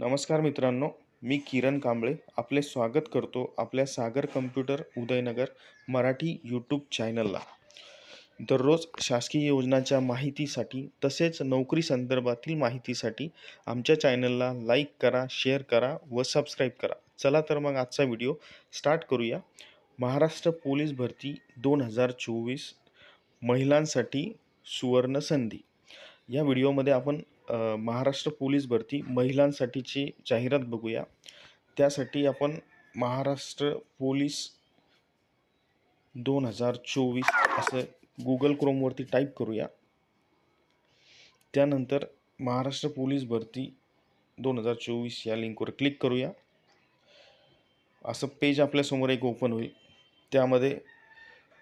नमस्कार मित्रांनो मी किरण कांबळे आपले स्वागत करतो आपल्या सागर कम्प्युटर उदयनगर मराठी यूट्यूब चॅनलला दररोज शासकीय योजनांच्या माहितीसाठी तसेच नोकरी संदर्भातील माहितीसाठी आमच्या चॅनलला लाईक करा शेअर करा व सबस्क्राईब करा. चला तर मग आजचा व्हिडिओ स्टार्ट करूया. महाराष्ट्र पोलीस भरती दोन हजार चोवीस महिलांसाठी सुवर्ण संधी. या व्हिडिओमध्ये आपण महाराष्ट्र पोलीस भरती महिलांसाठीची जाहिरात बघूया. त्यासाठी आपण महाराष्ट्र पोलीस दोन हजार चोवीस असं गुगल क्रोमवरती टाईप करूया. त्यानंतर महाराष्ट्र पोलीस भरती दोन हजार चोवीस या लिंकवर क्लिक करूया. असं पेज आपल्यासमोर एक ओपन होईल. त्यामध्ये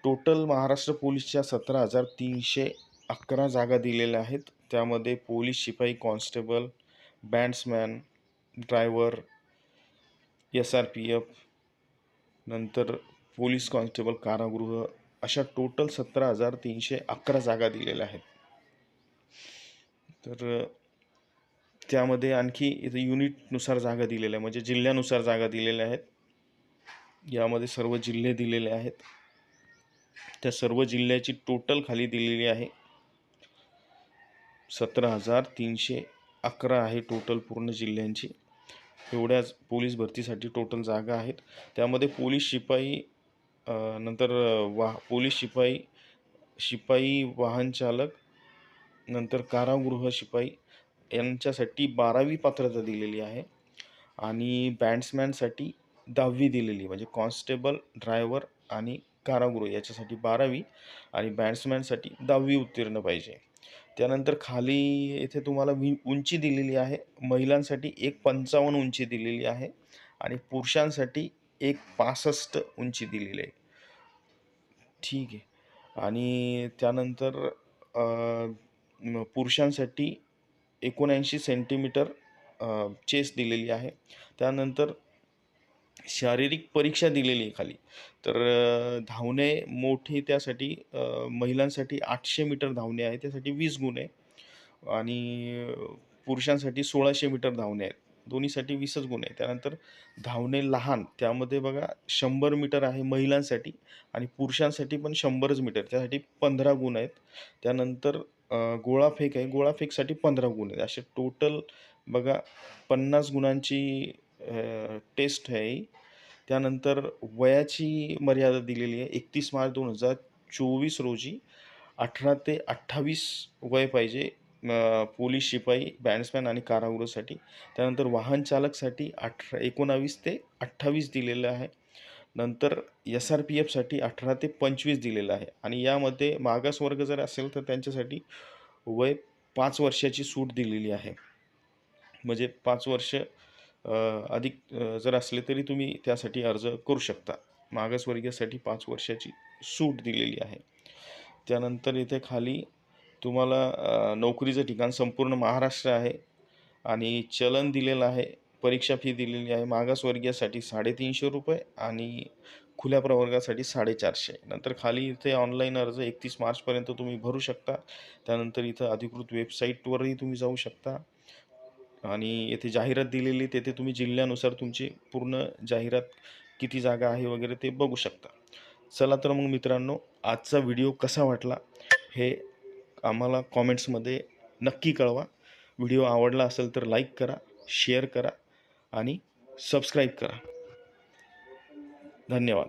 टोटल महाराष्ट्र पोलीसच्या सतरा हजार तीनशे अकरा जागा दिलेल्या आहेत. त्यामध्ये पोलीस शिपाई constable bandsman driver S R P F नंतर पोलीस कॉन्स्टेबल कारागृह अशा टोटल सतरा हजार तीनशे अकरा जागा दिलेल्या आहेत. तर त्यामध्ये आणखी इथे युनिटनुसार जागा दिलेल्या आहे म्हणजे जिल्ह्यानुसार जागा दिलेल्या आहेत. यामध्ये सर्व जिल्हे दिलेले आहेत. त्या सर्व जिल्ह्याची टोटल खाली दिलेली आहे. सतरा हजार तीनशे अकरा आहे टोटल पूर्ण जिल्ह्यांची. एवढ्याच पोलीस भरतीसाठी टोटल जागा आहेत. त्यामध्ये पोलीस शिपाई नंतर वाह पोलीस शिपाई शिपाई वाहन चालक नंतर कारागृह शिपाई यांच्यासाठी बारावी पात्रता दिलेली आहे. आणि बॅट्समॅनसाठी दहावी दिलेली म्हणजे कॉन्स्टेबल ड्रायव्हर आणि कारागृह याच्यासाठी बारावी आणि बॅट्समॅनसाठी दहावी उत्तीर्ण पाहिजे. त्यानंतर खाली येथे तुम्हाला वि उंची दिलेली आहे. महिलांसाठी एक पंचावन्न उंची दिलेली आहे आणि पुरुषांसाठी एक पासष्ट उंची दिलेली आहे. ठीक आहे. आणि त्यानंतर पुरुषांसाठी एकोणऐंशी सेंटीमीटर चेस दिलेली आहे. त्यानंतर शारीरिक परीक्षा दिलेली आहे खाली. तर धावणे मोठे त्यासाठी महिलांसाठी आठशे मीटर धावणे आहे त्यासाठी वीस गुण आहे. आणि पुरुषांसाठी सोळाशे मीटर धावणे आहेत. दोन्हीसाठी वीसच गुण आहे. त्यानंतर धावणे लहान त्यामध्ये बघा शंभर मीटर आहे महिलांसाठी आणि पुरुषांसाठी पण शंभरच मीटर त्यासाठी पंधरा गुण आहेत. त्यानंतर गोळाफेक आहे. गोळाफेकसाठी पंधरा गुण आहेत. असे टोटल बघा पन्नास गुणांची टेस्ट आहे ही. त्यानंतर वयाची मर्यादा दिलेली आहे एकतीस मार्च दोन हजार चोवीस रोजी अठरा ते अठ्ठावीस वय पाहिजे पोलीस शिपाई बँड्समॅन आणि कारागृहासाठी. त्यानंतर वाहन चालकसाठी अठरा एकोणावीस ते अठ्ठावीस दिलेलं आहे. नंतर एस आर पी एफसाठी अठरा ते पंचवीस दिलेलं आहे. आणि यामध्ये मागासवर्ग जर असेल तर त्यांच्यासाठी वय पाच वर्षाची सूट दिलेली आहे. म्हणजे पाच वर्ष अधिक जर असले तरी तुम्ही त्यासाठी अर्ज करू शकता. मागासवर्गीयासाठी पाच वर्षाची सूट दिलेली आहे. त्यानंतर इथे खाली तुम्हाला नोकरीचं ठिकाण संपूर्ण महाराष्ट्र आहे आणि चलन दिलेलं आहे परीक्षा फी दिलेली आहे मागासवर्गीयासाठी साडेतीनशे रुपये आणि खुल्या प्रवर्गासाठी साडेचारशे. नंतर खाली इथे ऑनलाईन अर्ज एकतीस मार्चपर्यंत तुम्ही भरू शकता. त्यानंतर इथं अधिकृत वेबसाईटवरही तुम्ही जाऊ शकता. आणि येथे जाहिरात दिलेली तेथे तुम्ही जिल्ह्यानुसार तुमची पूर्ण जाहिरात किती जागा आहे वगैरे ते बघू शकता. चला तर मग मित्रांनो आजचा व्हिडिओ कसा वाटला हे आम्हाला कॉमेंट्समध्ये नक्की कळवा. व्हिडिओ आवडला असेल तर लाईक करा शेअर करा आणि सबस्क्राईब करा. धन्यवाद.